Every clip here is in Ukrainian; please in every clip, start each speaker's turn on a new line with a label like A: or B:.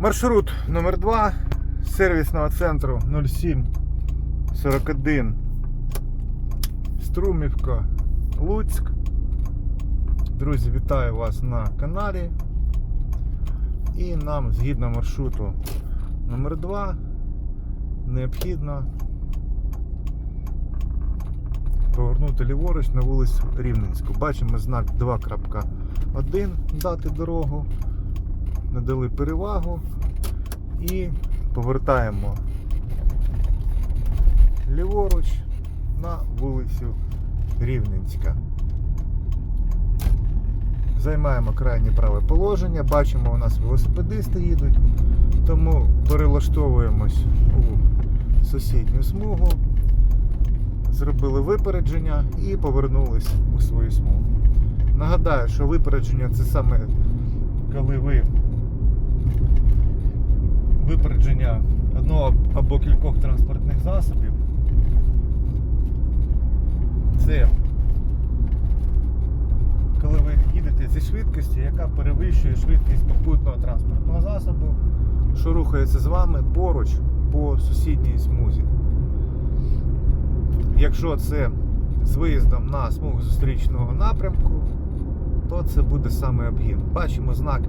A: Маршрут номер 2 з сервісного центру 0741 Струмівка, Луцьк. Друзі, вітаю вас на каналі. І нам згідно маршруту номер 2 необхідно повернути ліворуч на вулицю Рівненську. Бачимо знак 2.1 дати дорогу, надали перевагу і повертаємо ліворуч на вулицю Рівненська. Займаємо крайнє праве положення, бачимо, у нас велосипедисти їдуть, тому перелаштовуємось у сусідню смугу, зробили випередження і повернулись у свою смугу. Нагадаю, що випередження це саме коли ви випередження одного або кількох транспортних засобів. Це коли ви їдете зі швидкості, яка перевищує швидкість попутного транспортного засобу, що рухається з вами поруч по сусідній смузі. Якщо це з виїздом на смугу зустрічного напрямку, то це буде саме обгін. Бачимо знак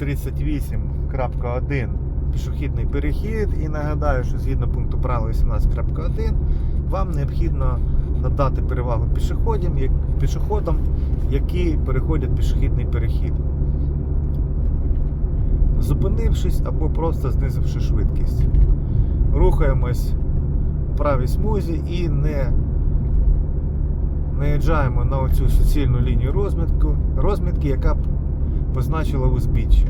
A: 5.38.1 пішохідний перехід. І нагадаю, що згідно пункту правил 18.1 вам необхідно надати перевагу пішоходам, пішоходам, які переходять пішохідний перехід. Зупинившись або просто знизивши швидкість. Рухаємось у правій смузі і не наїжджаємо на оцю суцільну лінію розмітку, розмітки, яка позначила узбіччя.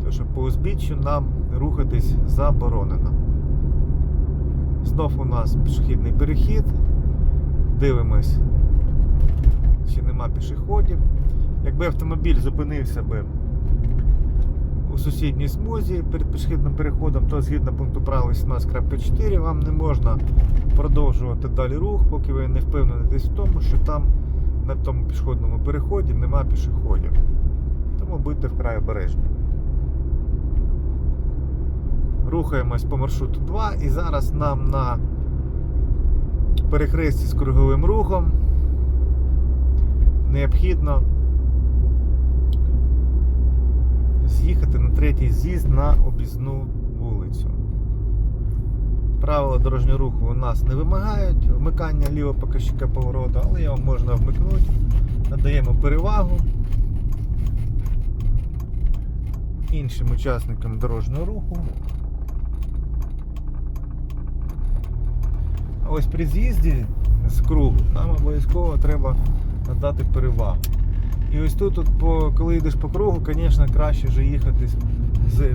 A: Тому що по узбіччю нам рухатись заборонено. Знов у нас пішохідний перехід. Дивимось, чи нема пішоходів. Якби автомобіль зупинився би у сусідній смузі перед пішохідним переходом, то згідно пункту правил 18.4 вам не можна продовжувати далі рух, поки ви не впевнитесь в тому, що там на тому пішохідному переході нема пішоходів. Тому будьте вкрай обережні. Рухаємось по маршруту 2 і зараз нам на перехресті з круговим рухом необхідно з'їхати на третій з'їзд на об'їзну. Правила дорожнього руху у нас не вимагають вмикання лівого показчика повороту, але його можна вмикнути. Надаємо перевагу іншим учасникам дорожнього руху. А ось при з'їзді з кругу нам обов'язково треба надати перевагу. І ось тут, от по, коли йдеш по кругу, звісно, краще вже їхати з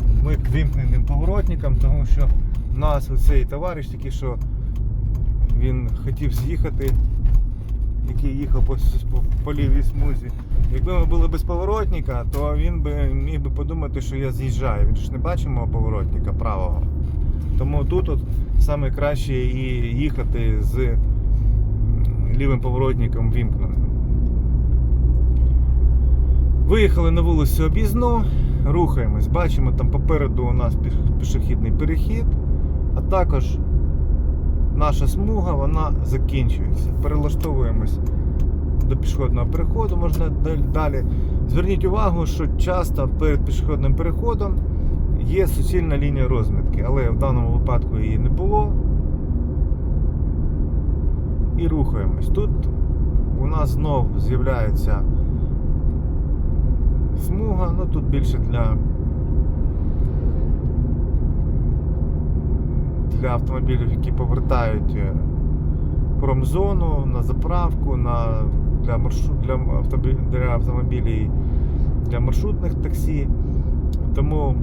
A: вимкненим поворотником, тому що у нас оцей товариш тільки що він хотів з'їхати, який їхав по, по, лівій смузі. Якби ми були без поворотника, то він би міг би подумати, що я з'їжджаю. Він ж не бачить мого поворотника правого. Тому тут от саме краще і їхати з лівим поворотником вімкненим. Виїхали на вулицю об'їзну, рухаємось. Бачимо, там попереду у нас пішохідний перехід, а також наша смуга вона закінчується. Перелаштовуємось до пішохідного переходу, можна далі. Зверніть увагу, що часто перед пішохідним переходом є суцільна лінія розмітки, але в даному випадку її не було. І рухаємось. Тут у нас знов з'являється смуга, ну тут більше для для автомобілів, які повертають е, промзону на заправку, на, для, маршрут, для, автобі- для автомобілів для маршрутних таксі. Тому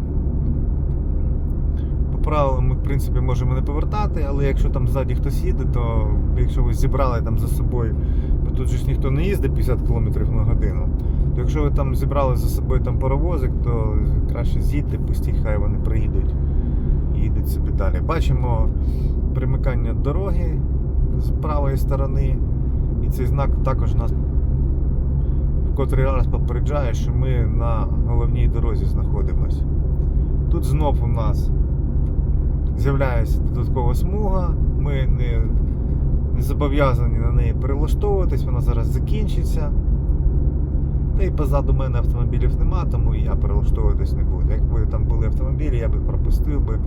A: по правилам ми в принципі можемо не повертати, але якщо там ззаді хтось їде, то якщо ви зібрали там за собою, бо тут же ж ніхто не їздить 50 км на годину, то якщо ви там зібрали за собою там паровозик, то краще з'їдьте, пустіть, хай вони приїдуть їдуть собі далі. Бачимо примикання дороги з правої сторони, і цей знак також нас котрий раз попереджає, що ми на головній дорозі знаходимось. Тут знов у нас з'являється додаткова смуга, ми не, не зобов'язані на неї перелаштовуватись, вона зараз закінчиться. Та й позаду мене автомобілів нема, тому і я перелаштовуватись не буду. Якби там були автомобілі, я б їх пропустив би.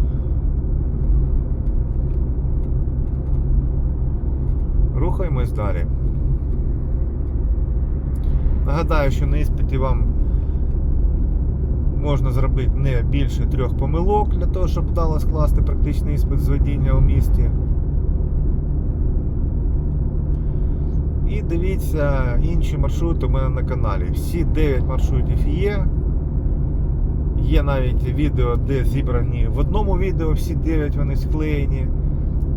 A: Рухаємось далі. Нагадаю, що на іспиті вам можна зробити не більше трьох помилок для того, щоб вдало скласти практичний іспит з водіння у місті. І дивіться інші маршрути у мене на каналі. Всі 9 маршрутів є. Є навіть відео, де зібрані в одному відео всі 9 вони склеєні.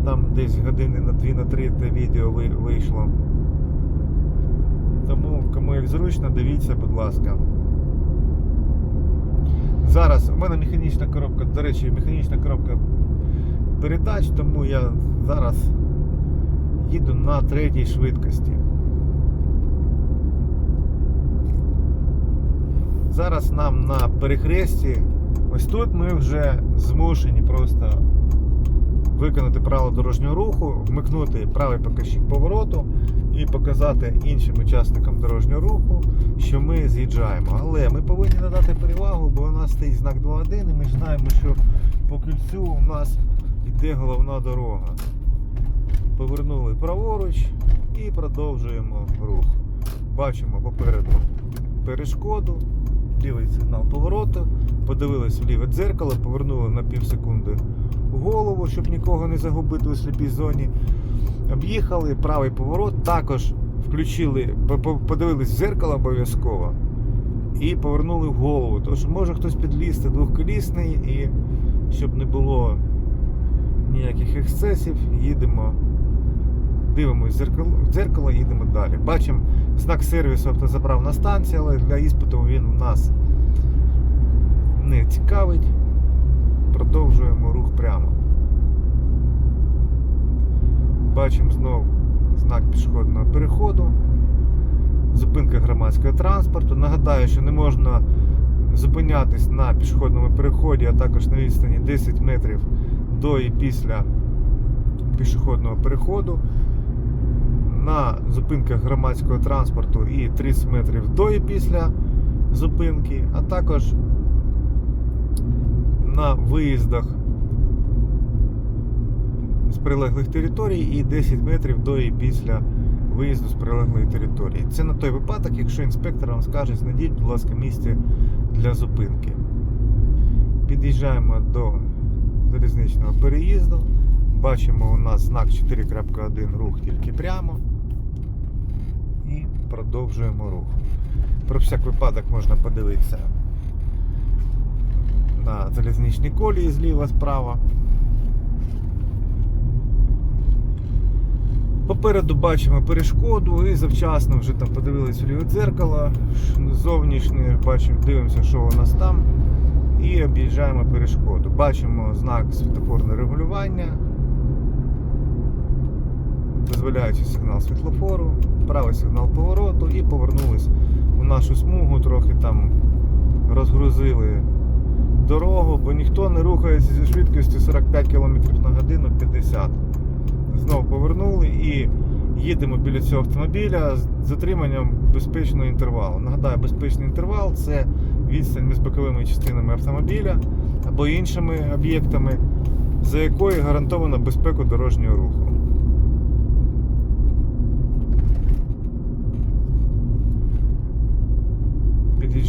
A: Там десь години на 2 на 3 те відео вийшло. Тому кому як зручно, дивіться, будь ласка. Зараз у мене механічна коробка, до речі, механічна коробка передач, тому я зараз їду на третій швидкості. Зараз нам на перехресті, ось тут ми вже змушені просто виконати правила дорожнього руху, вмикнути правий показчик повороту і показати іншим учасникам дорожнього руху, що ми з'їжджаємо. Але ми повинні надати перевагу, бо у нас стоїть знак 2.1 і ми знаємо, що по кільцю у нас йде головна дорога. Повернули праворуч і продовжуємо рух. Бачимо попереду перешкоду, лівий сигнал повороту, подивились в ліве дзеркало, повернули на пів секунди голову, щоб нікого не загубити у сліпій зоні. Об'їхали правий поворот, також включили, по- по- подивились в дзеркало обов'язково і повернули в голову. Тож може хтось підлізти двохколісний і щоб не було ніяких ексцесів, їдемо, дивимося в дзеркало, дзеркало їдемо далі. Бачимо знак сервісу автозаправна станція, але для іспиту він у нас не цікавить. Продовжуємо рух прямо. Бачимо знову знак пішохідного переходу, зупинка громадського транспорту. Нагадаю, що не можна зупинятись на пішохідному переході, а також на відстані 10 метрів до і після пішохідного переходу. На зупинках громадського транспорту і 30 метрів до і після зупинки, а також на виїздах з прилеглих територій і 10 метрів до і після виїзду з прилеглої території. Це на той випадок, якщо інспектор вам скаже, знайдіть, будь ласка, місце для зупинки. Під'їжджаємо до залізничного переїзду. Бачимо у нас знак 4.1 рух тільки прямо. Продовжуємо рух. Про всяк випадок можна подивитися на залізничній колії зліва справа. Попереду бачимо перешкоду і завчасно вже там подивились в ліве дзеркало. Зовнішнє бачимо, дивимося, що у нас там. І об'їжджаємо перешкоду. Бачимо знак світлофорне регулювання. Дозволяючий сигнал світлофору, правий сигнал повороту і повернулись у нашу смугу, трохи там розгрузили дорогу, бо ніхто не рухається зі швидкістю 45 км на годину 50. Знову повернули і їдемо біля цього автомобіля з затриманням безпечного інтервалу. Нагадаю, безпечний інтервал це відстань між боковими частинами автомобіля або іншими об'єктами, за якою гарантовано безпеку дорожнього руху.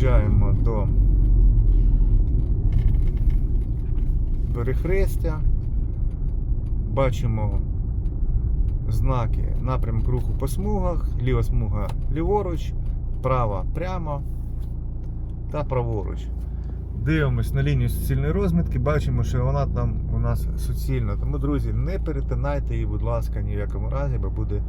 A: Під'їжджаємо до перехрестя. Бачимо знаки напрямок руху по смугах, ліва смуга ліворуч, права прямо та праворуч. Дивимось на лінію суцільної розмітки, бачимо, що вона там у нас суцільна. Тому, друзі, не перетинайте її, будь ласка, ні в якому разі, бо буде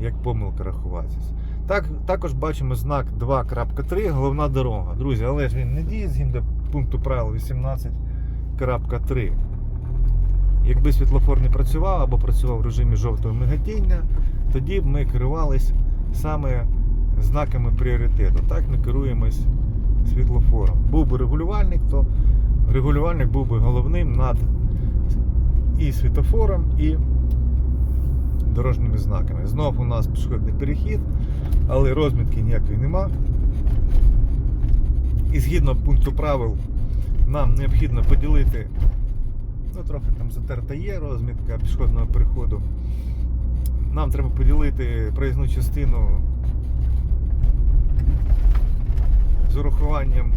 A: як помилка рахуватися. Так, також бачимо знак 2.3, головна дорога. Друзі, але ж він не діє згідно пункту правил 18.3. Якби світлофор не працював або працював в режимі жовтого миготіння, тоді б ми керувались саме знаками пріоритету. Так ми керуємось світлофором. Був би регулювальник, то регулювальник був би головним над і світлофором, і дорожніми знаками. Знов у нас пішохідний перехід, але розмітки ніякої нема. І згідно пункту правил, нам необхідно поділити, ну трохи там затерта є розмітка пішохідного переходу. Нам треба поділити проїзну частину з урахуванням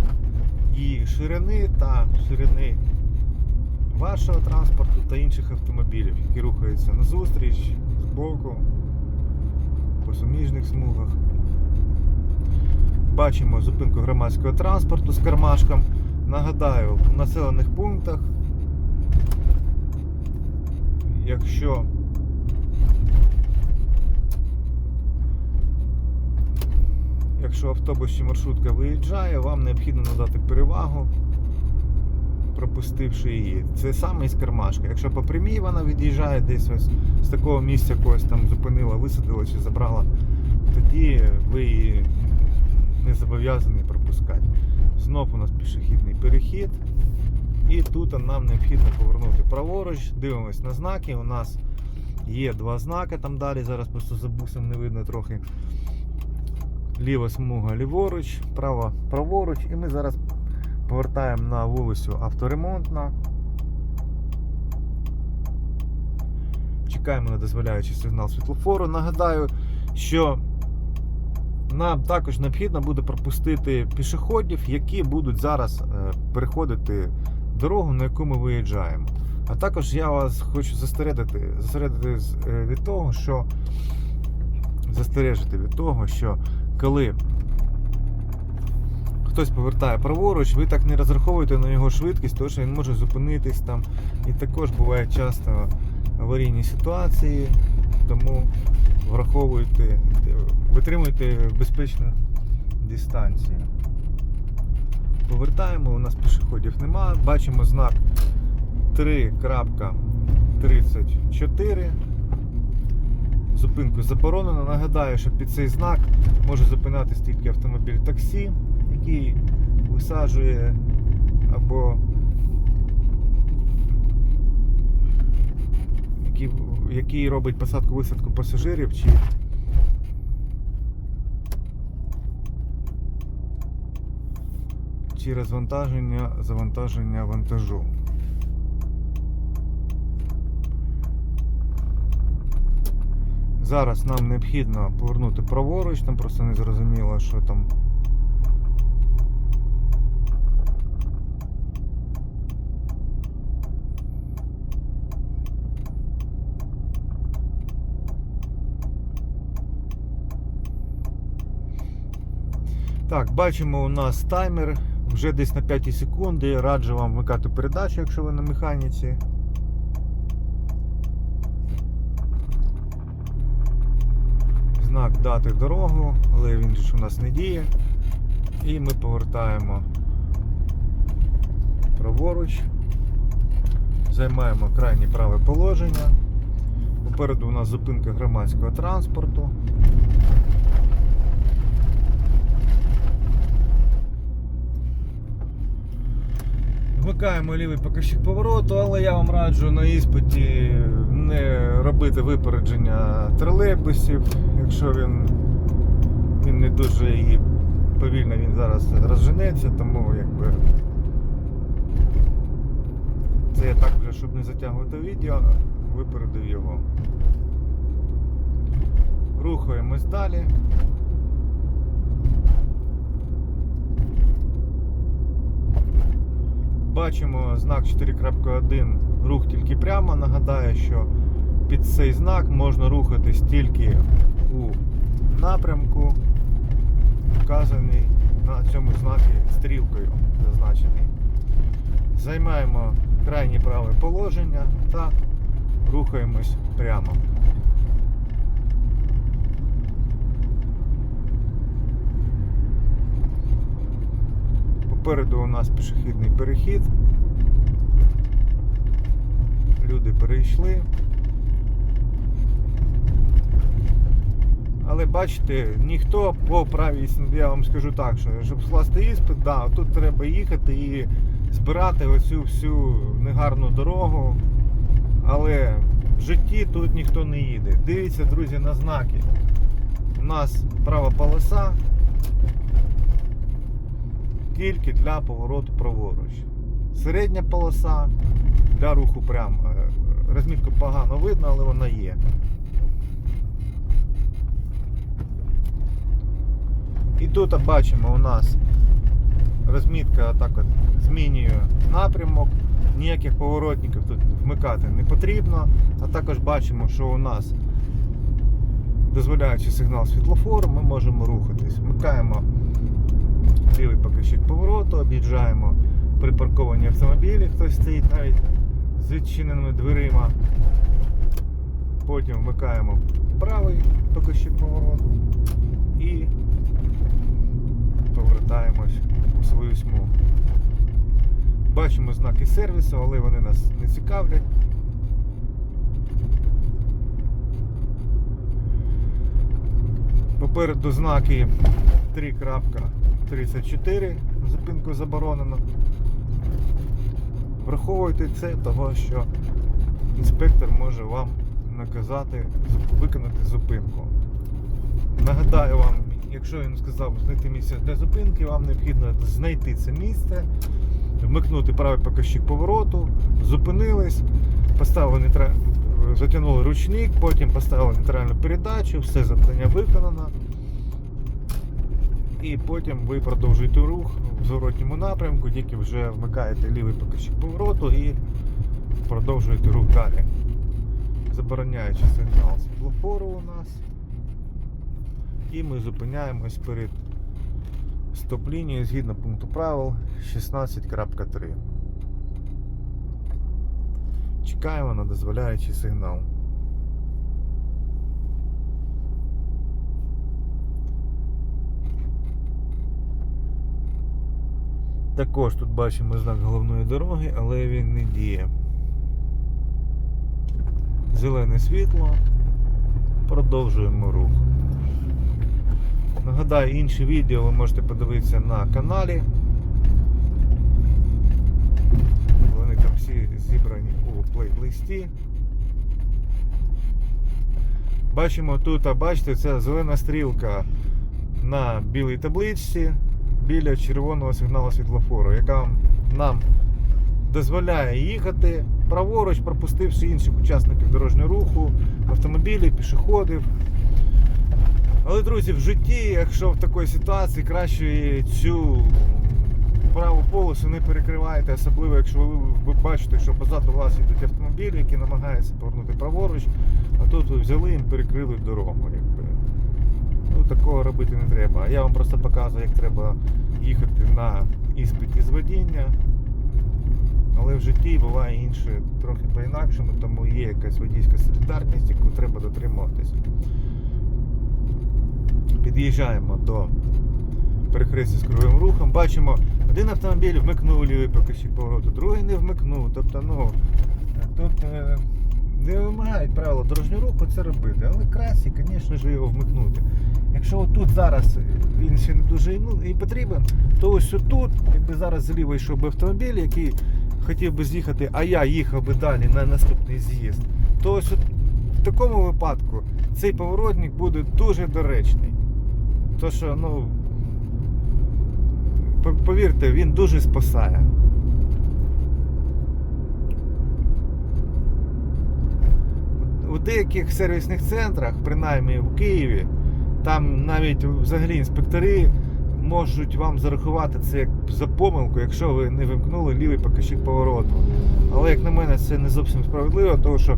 A: її ширини та ширини вашого транспорту та інших автомобілів, які рухаються назустріч, збоку, по суміжних смугах. Бачимо зупинку громадського транспорту з кармашком. Нагадаю, в населених пунктах, якщо Якщо автобус чи маршрутка виїжджає, вам необхідно надати перевагу, пропустивши її. Це саме із кармашка. Якщо по прямій вона від'їжджає десь ось з такого місця когось там зупинила, висадила чи забрала, тоді ви її не зобов'язані пропускати. Знов у нас пішохідний перехід. І тут нам необхідно повернути праворуч, дивимось на знаки. У нас є два знаки там далі. Зараз просто за бусом не видно трохи. Ліва смуга ліворуч, права праворуч. І ми зараз повертаємо на вулицю авторемонтна. Чекаємо на дозволяючий сигнал світлофору. Нагадаю, що нам також необхідно буде пропустити пішоходів, які будуть зараз е, переходити дорогу, на яку ми виїжджаємо. А також я вас хочу застережити, застережити з- е, від того, що застережити від того, що коли хтось повертає праворуч, ви так не розраховуєте на його швидкість, тому що він може зупинитись там. І також буває часто аварійні ситуації, тому враховуйте, витримуйте безпечну дистанцію. Повертаємо, у нас пішоходів нема. Бачимо знак 3.34. Зупинку заборонено. Нагадаю, що під цей знак може зупинатись тільки автомобіль таксі, який висаджує або який, який робить посадку-висадку пасажирів чи чи розвантаження завантаження вантажу. Зараз нам необхідно повернути праворуч, там просто не зрозуміло, що там. Так, бачимо у нас таймер вже десь на 5 секунди. Раджу вам вмикати передачу, якщо ви на механіці. Знак дати дорогу, але він ж у нас не діє. І ми повертаємо праворуч, займаємо крайнє праве положення. Попереду у нас зупинка громадського транспорту. Вмикаємо лівий показчик повороту, але я вам раджу на іспиті не робити випередження тролейбусів, якщо він, він не дуже і повільно він зараз розженеться, тому якби це я так вже, щоб не затягувати відео, випередив його. Рухаємось далі. Бачимо знак 4.1 рух тільки прямо. Нагадаю, що під цей знак можна рухатись тільки у напрямку, вказаний на цьому знакі стрілкою зазначений. Займаємо крайнє праве положення та рухаємось прямо. Попереду у нас пішохідний перехід. Люди перейшли. Але бачите, ніхто по правій, я вам скажу так, що щоб скласти іспит, да, тут треба їхати і збирати оцю всю негарну дорогу. Але в житті тут ніхто не їде. Дивіться, друзі, на знаки. У нас права полоса тільки для повороту праворуч. Середня полоса для руху прямо. Е, Розмітку погано видно, але вона є. І тут бачимо у нас розмітка так от змінює напрямок, ніяких поворотників тут вмикати не потрібно. А також бачимо, що у нас, дозволяючи сигнал світлофору, ми можемо рухатись. Вмикаємо лівий покажчик повороту, об'їжджаємо припарковані автомобілі, хтось стоїть навіть з відчиненими дверима. Потім вмикаємо правий покажчик повороту і повертаємось у свою смугу. Бачимо знаки сервісу, але вони нас не цікавлять. Попереду знаки 3.34, зупинку заборонено. Враховуйте це, того що інспектор може вам наказати виконати зупинку. Нагадаю вам, якщо він сказав знайти місце для зупинки, вам необхідно знайти це місце, вмикнути правий покажчик повороту, зупинились, поставили нейтра... затягнули ручник, потім поставили нейтральну передачу, все завдання виконано. І потім ви продовжуєте рух в зворотньому напрямку, тільки вже вмикаєте лівий покажчик повороту і продовжуєте рух далі. Забороняючи сигнал світлофору у нас. І ми зупиняємось перед стоп-лінією згідно пункту правил 16.3. Чекаємо на дозволяючий сигнал. Також тут бачимо знак головної дороги, але він не діє. Зелене світло. Продовжуємо рух. Нагадаю, інші відео ви можете подивитися на каналі. Вони там всі зібрані у плейлисті. Бачимо тут, а бачите, це зелена стрілка на білій табличці біля червоного сигналу світлофору, яка нам дозволяє їхати праворуч, пропустивши інших учасників дорожнього руху, автомобілів, пішоходів. Але, друзі, в житті, якщо в такій ситуації, краще цю праву полосу не перекривайте, особливо якщо ви, бачите, що позаду вас йдуть автомобілі, які намагаються повернути праворуч, а тут ви взяли їм перекрили дорогу. Такого робити не треба. Я вам просто показую, як треба їхати на іспиті з водіння. Але в житті буває інше трохи по-інакшому, тому є якась водійська солідарність, яку треба дотримуватись. Під'їжджаємо до перехрестя з круговим рухом. Бачимо, один автомобіль вмикнув лівий покажчик повороту, другий не вмикнув. Тобто, ну, тут е, не вимагають правила дорожнього руху це робити, але краще, звісно ж, його вмикнути. Якщо тут зараз він ще не дуже ну, і потрібен, то ось тут, якби зараз зліва йшов би автомобіль, який хотів би з'їхати, а я їхав би далі на наступний з'їзд, то ось от в такому випадку цей поворотник буде дуже доречний. То що, ну, повірте, він дуже спасає. У деяких сервісних центрах, принаймні в Києві, там навіть взагалі інспектори можуть вам зарахувати це як за помилку, якщо ви не вимкнули лівий покажчик повороту. Але як на мене, це не зовсім справедливо, тому що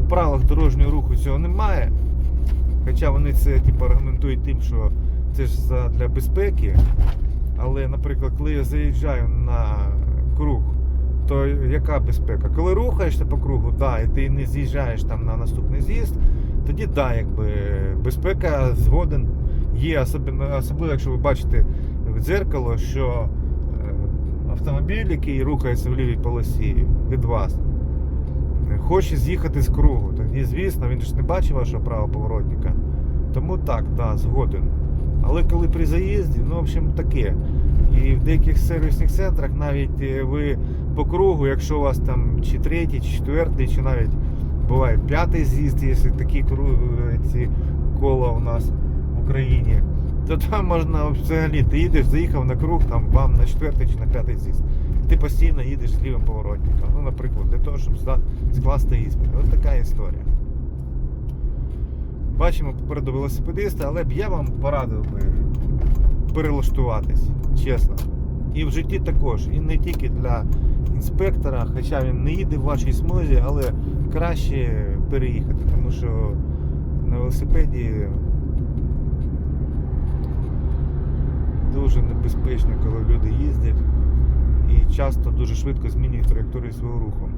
A: у правилах дорожнього руху цього немає. Хоча вони це типу, аргументують тим, що це ж для безпеки. Але, наприклад, коли я заїжджаю на круг, то яка безпека? Коли рухаєшся по кругу, да, і ти не з'їжджаєш там на наступний з'їзд, тоді да, якби безпека згоден є, особливо, особливо якщо ви бачите в дзеркало, що е, автомобіль, який рухається в лівій полосі від вас, хоче з'їхати з кругу. Тоді, звісно, він ж не бачив вашого правого поворотника. Тому так, да, згоден. Але коли при заїзді, ну, в общем, таке. І в деяких сервісних центрах навіть е, ви по кругу, якщо у вас там чи третій, чи четвертий, чи навіть буває п'ятий з'їзд, якщо такі ці кола у нас в Україні, то там можна взагалі, ти їдеш, заїхав на круг, там вам на четвертий чи на п'ятий з'їзд. Ти постійно їдеш з лівим поворотником. Ну, наприклад, для того, щоб скласти іспит. Ось така історія. Бачимо попереду велосипедиста, але б я вам порадив би перелаштуватись, чесно. І в житті також. І не тільки для інспектора, хоча він не їде в вашій смузі, але краще переїхати, тому що на велосипеді дуже небезпечно, коли люди їздять і часто дуже швидко змінюють траєкторію свого руху.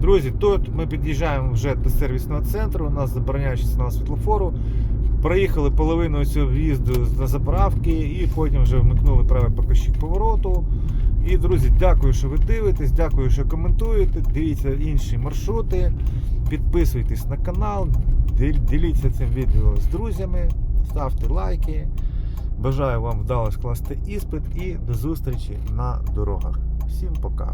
A: Друзі, тут ми під'їжджаємо вже до сервісного центру, у нас забороняючий сигнал світлофору. Проїхали половину цього в'їзду на заправки і потім вже вмикнули правий покажчик повороту. І, друзі, дякую, що ви дивитесь, дякую, що коментуєте. Дивіться інші маршрути, підписуйтесь на канал, діліться цим відео з друзями, ставте лайки. Бажаю вам вдало скласти іспит і до зустрічі на дорогах. Всім пока!